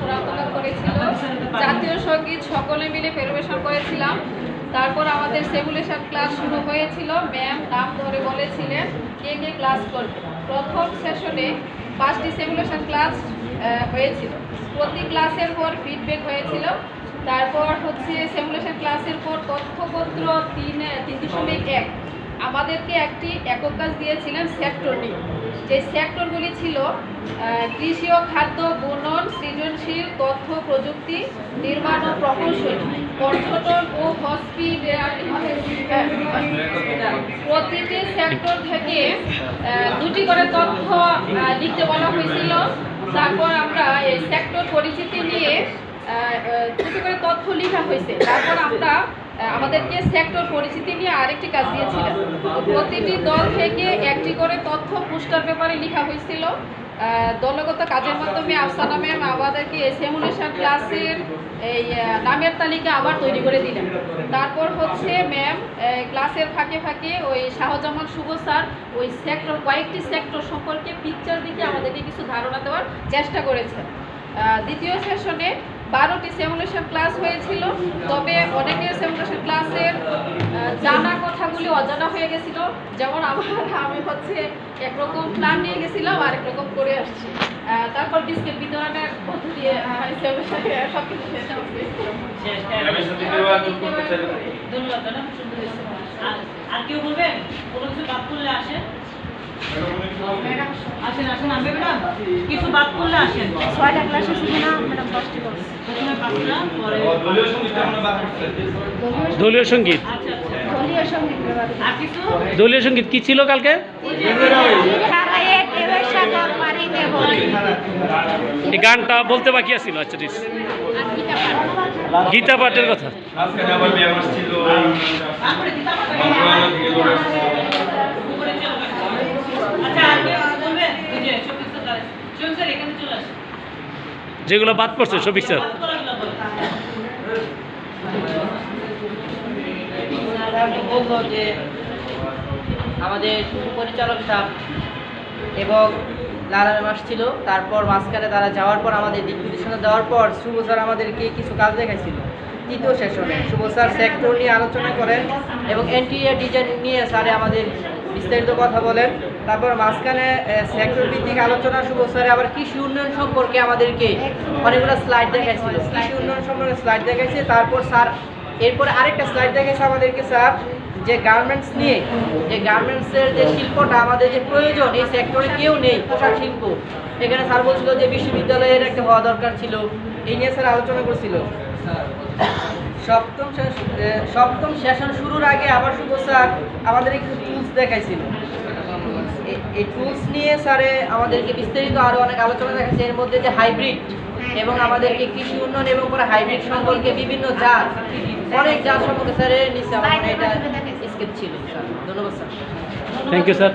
পুরাতন করেছিল। জাতীয় সংগীত সকলে মিলে পরিবেশন করেছিলাম। তারপর আমাদের সেগুলেশন ক্লাস শুরু হয়েছিল। ম্যাম নাম ধরে বলেছিলেন, কে কে ক্লাস করবে? প্রথম সেশনে পাঁচটি সেগুলেশন ক্লাস হয়েছিল। প্রতি ক্লাসের পর ফিডব্যাক হয়েছিল। তারপর হচ্ছে সেমুলেশন ক্লাসের পর তথ্যপত্র তিন তিন দশমিক এক। আমাদেরকে একটি একক কাজ দিয়েছিলেন সেক্টর নিয়ে। যে সেক্টরগুলি ছিল কৃষি ও খাদ্য বুনন, সৃজনশীল তথ্য প্রযুক্তি, নির্মাণ ও প্রকৌশলী, পর্যটন ও প্রতিটি সেক্টর থেকে দুটি করে তথ্য লিখতে বলা হয়েছিল। তারপর আমরা এই সেক্টর পরিচিতি নিয়ে দুটি করে তথ্য লেখা হয়েছে। তারপর আমরা আমাদেরকে সেক্টর পরিচিতি নিয়ে আরেকটি কাজ দিয়েছিলেন। প্রতিটি দল থেকে একটি করে তথ্য পোস্টার পেপারে লেখা হয়েছিল। দলগত কাজের মাধ্যমে আফসানা ম্যাম আমাদেরকে সেমুলেশন ক্লাসের এই নামের তালিকা আবার তৈরি করে দিলেন। তারপর হচ্ছে ম্যাম ক্লাসের ফাঁকে ফাঁকে ওই শাহজামান শুভ স্যার ওই সেক্টর কয়েকটি সেক্টর সম্পর্কে পিকচার দিকে আমাদেরকে কিছু ধারণা দেওয়ার চেষ্টা করেছেন। আহ, দ্বিতীয় সেশনে বারোটি সেমুলেশন ক্লাস হয়েছিল তবে অনেকের সেমুলেশন ক্লাসের জানা কথাগুলি অজানা হয়ে গেছিল। যেমন আমার আমি হচ্ছে একরকম প্ল্যান নিয়ে গেছিলাম আর একরকম করে আসছি। তারপর বিস্কিট বিতরণের মধ্য দিয়ে সব কিছু শেষ। আর- কেউ বলবেন? কোনো কিছু বাদ করলে আসেন? আসেন আসেন আনবে ম্যাডাম? কিছু বাদ করলে আসেন। ছয়টা ক্লাসে শুধু না ম্যাডাম দশটি দলীয় সংগীত? আচ্ছা আচ্ছা। দলীয় সংগীত কি ছিল কালকে? এই গানটা বলতে বাকি আছিল আচ্ছা ঠিক। গীতা পাঠের কথা। আবার ব্যায়াম আসছিল তারপরে দিতে পারবেন? মন্ত্রণালয় থেকে লোক আসছিল উপরে চলে গেছে। আচ্ছা আর কেউ কিছু বলবেন এই যে শফিক স্যার দাঁড়ায়। শফিক স্যার এখানে চলে আসেন যেগুলো বাদ পড়ছে সবিক স্যার। আমাদের পরিচালক সাহেব এবং লালার মাস ছিল তারপর মাঝখানে তারা যাওয়ার পর আমাদের দিক নির্দেশনা দেওয়ার পর শুভ স্যার আমাদেরকে কিছু কাজ দেখাইছিল। তৃতীয় সেশনে শুভ স্যার সেক্টর নিয়ে আলোচনা করেন এবং এন্টিরিয়ার ডিজাইন নিয়ে স্যারে আমাদের বিস্তারিত কথা বলেন। তারপর মাঝখানে সেক্টর ভিত্তিক আলোচনা শুভ স্যারে, আবার কৃষি উন্নয়ন সম্পর্কে আমাদেরকে অনেকগুলো স্লাইড দেখাইছিল। কৃষি উন্নয়ন সম্পর্কে স্লাইড দেখাইছে, তারপর স্যার, এরপর আরেকটা স্লাইড দেখাইছে আমাদেরকে, স্যার, যে গার্মেন্টস নিয়ে, যে গার্মেন্টসের যে শিল্পটা আমাদের যে প্রয়োজন, এই সেক্টরে কেউ নেই, পোশাক শিল্প। এখানে স্যার বলছিল যে বিশ্ববিদ্যালয়ের একটা হওয়া দরকার ছিল, এই নিয়ে স্যার আলোচনা করছিল। সপ্তম সপ্তম সেশন শুরুর আগে আবার শুভ স্যার আমাদের কিছু টুলস দেখাইছিল। এই টুলস নিয়ে স্যারে আমাদেরকে বিস্তারিত আরও অনেক আলোচনা দেখাচ্ছে। এর মধ্যে যে হাইব্রিড এবং আমাদেরকে কৃষি উন্নয়ন এবং পরে হাইব্রিড সম্পর্কে বিভিন্ন জাত, অনেক জাত সম্পর্কে স্যারের নিচে আমাদের এটা স্কেপ ছিল, স্যার। ধন্যবাদ, স্যার। Thank you sir